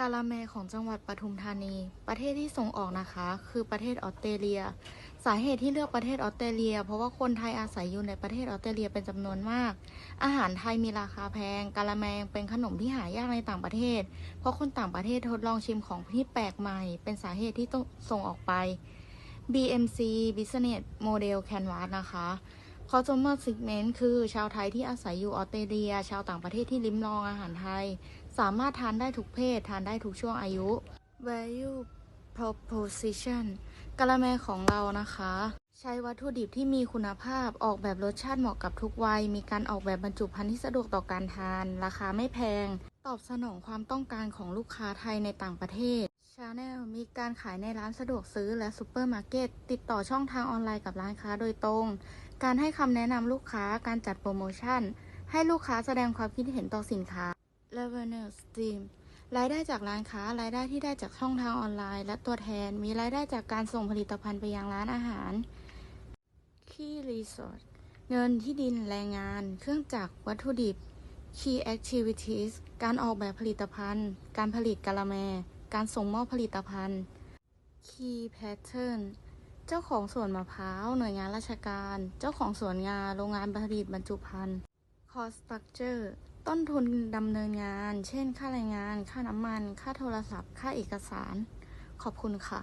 กาละแมของจังหวัดปทุมธานี ประเทศที่ส่งออกนะคะ คือประเทศออสเตรเลีย สาเหตุที่เลือกประเทศออสเตรเลีย เพราะว่าคนไทยอาศัยอยู่ในประเทศออสเตรเลียเป็นจำนวนมาก อาหารไทยมีราคาแพง กาละแมงเป็นขนมที่หายากในต่างประเทศ เพราะคนต่างประเทศทดลองชิมของที่แปลกใหม่ เป็นสาเหตุที่ต้องส่งออกไป BMC Business Model Canvas นะคะ Customer Segment คือชาวไทยที่อาศัยอยู่ออสเตรเลีย ชาวต่างประเทศที่ลิ้มลองอาหารไทย สามารถทานได้ทุกเพศ ทานได้ทุกช่วงอายุ Value Proposition กะละแมของเรานะคะ ใช้วัตถุดิบที่มีคุณภาพออกแบบรสชาติเหมาะกับทุกวัย มีการออกแบบบรรจุภัณฑ์ที่สะดวกต่อการทาน ราคาไม่แพง ตอบสนองความต้องการของลูกค้าไทยในต่างประเทศ Channel มีการขายในร้านสะดวกซื้อและซูเปอร์มาร์เก็ตติดต่อช่องทางออนไลน์กับร้านค้าโดยตรง การให้คำแนะนำลูกค้าการจัดโปรโมชั่น ให้ลูกค้าแสดงความคิดเห็นต่อสินค้า Revenue Stream รายได้จากร้านค้ารายได้ที่ได้จากช่องทางออนไลน์ และตัวแทนมีรายได้จากการส่งผลิตภัณฑ์ไปยังร้านอาหาร Key Resource เงินที่ดินแรงงาน เครื่องจักรวัตถุดิบ Key Activities การออกแบบผลิตภัณฑ์ การผลิตกะละแม การส่งมอบผลิตภัณฑ์ Key Pattern เจ้าของสวนมะพร้าว หน่วยงานราชการ เจ้าของสวนงาน โรงงานผลิตบรรจุภัณฑ์ Cost Structure ต้นทุนดำเนินงาน เช่น ค่าแรงงาน ค่าน้ำมัน ค่าโทรศัพท์ ค่าเอกสาร ขอบคุณค่ะ